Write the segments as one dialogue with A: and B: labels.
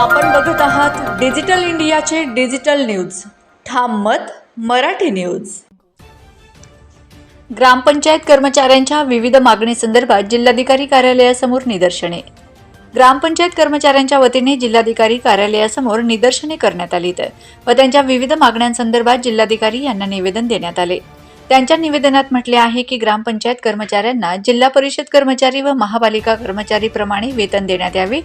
A: आपण बघत आहात डिजिटल इंडियाचे डिजिटल न्यूज. ठाम मत मराठी न्यूज. ग्रामपंचायत कर्मचाऱ्यांच्या विविध मागणीसंदर्भात जिल्हाधिकारी कार्यालयासमोर निदर्शने. ग्रामपंचायत कर्मचाऱ्यांच्या वतीने जिल्हाधिकारी कार्यालयासमोर निदर्शने करण्यात आलीत व त्यांच्या विविध मागण्यांसंदर्भात जिल्हाधिकारी यांना निवेदन देण्यात आले. त्यांच्या निवेदनात म्हटले आहे की ग्रामपंचायत कर्मचाऱ्यांना जिल्हा परिषद कर्मचारी व महापालिका कर्मचारीप्रमाणे वेतन देण्यात यावे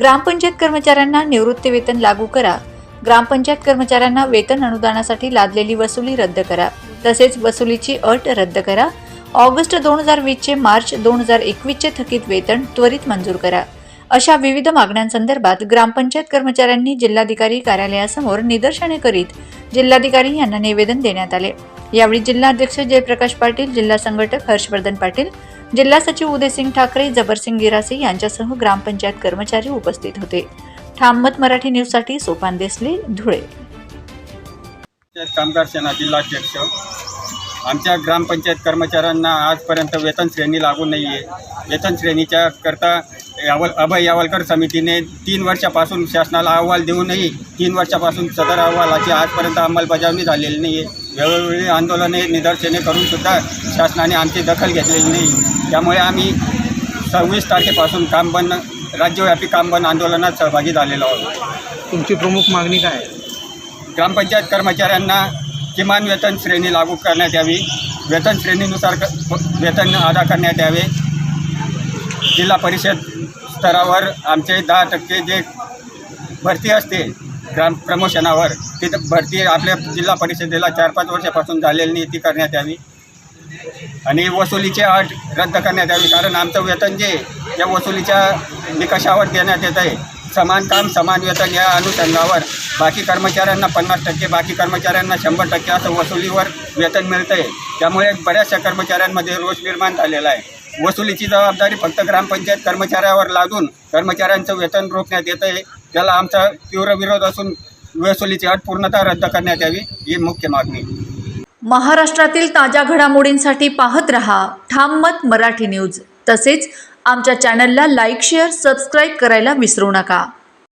A: ग्रामपंचायत कर्मचाऱ्यांना निवृत्ती वेतन लागू करा. ग्रामपंचायत कर्मचाऱ्यांना वेतन अनुदानासाठी लादलेली वसुली रद्द करा. तसेच वसुलीची अट रद्द करा. ऑगस्ट दोन हजार वीसचे मार्च दोन हजार एकवीसचे थकीत वेतन त्वरित मंजूर करा. अशा विविध मागण्यांसंदर्भात ग्रामपंचायत कर्मचाऱ्यांनी जिल्हाधिकारी कार्यालयासमोर निदर्शने करीत जिल्हाधिकारी यांना निवेदन देण्यात आले. यावेळी जिल्हाध्यक्ष जयप्रकाश पाटील जिल्हा संघटक हर्षवर्धन पाटील जिल्हा सचिव उदयसिंग ठाकरे जबरसिंग गिरासे यांच्यासह ग्रामपंचायत कर्मचारी उपस्थित होते. ठाममत मराठी न्यूजसाठी सोपान देसले धुळे.
B: कामगार सेना जिल्हाध्यक्ष आमच्या ग्रामपंचायत कर्मचाऱ्यांना आजपर्यंत वेतन श्रेणी लागू नाही आहे वेतन श्रेणीच्या करता यावल अभय यावलकर समितीने तीन वर्षापासून शासनाला अहवाल देऊनही तीन वर्षापासून सदर अहवालाची आजपर्यंत अंमलबजावणी झालेली नाही आहे वेळोवेळी आंदोलने निदर्शने करूनसुद्धा शासनाने आमची दखल घेतलेली नाही. त्यामुळे आम्ही सव्वीस तारखेपासून काम बंद राज्यव्यापी काम बंद आंदोलनात सहभागी झालेलो आहोत.
C: तुमची प्रमुख मागणी काय आहे?
B: ग्रामपंचायत कर्मचाऱ्यांना किमान वेतन श्रेणी लागू करण्यात यावी वेतन श्रेणीनुसार वेतन अदा करण्यात यावे. जिल्हा परिषद स्तरावर आमचे दहा टक्के जे भरती असते ग्राम प्रमोशनावर तिथं भरती आपल्या जिल्हा परिषदेला चार पाच वर्षापासून झालेली नाही ती करण्यात यावी. आणि वसुलीची अट रद्द करण्यात यावी कारण आमचं वेतन जे आहे, त्या वसुलीच्या निकषावर देण्यात येत आहे. समान काम समान वेतन या अनुषंगावर बाकी कर्मचाऱ्यांना पन्नास टक्के बाकी कर्मचाऱ्यांना शंभर टक्के असं वसुलीवर वेतन मिळतं आहे त्यामुळे बऱ्याचशा कर्मचाऱ्यांमध्ये रोष निर्माण झालेला आहे. वसुलीची जबाबदारी फक्त ग्रामपंचायत कर्मचाऱ्यावर लादून कर्मचाऱ्यांचं वेतन रोखण्यात येतं आहे त्याला आमचा तीव्र विरोध असून वसुलीची अट पूर्णतः रद्द करण्यात यावी ही मुख्य मागणी.
A: महाराष्ट्रातील ताज्या घडामोडींसाठी पाहत रहा ठाम मत मराठी न्यूज. तसेच आमच्या चॅनलला लाईक शेअर सबस्क्राईब करायला विसरू नका.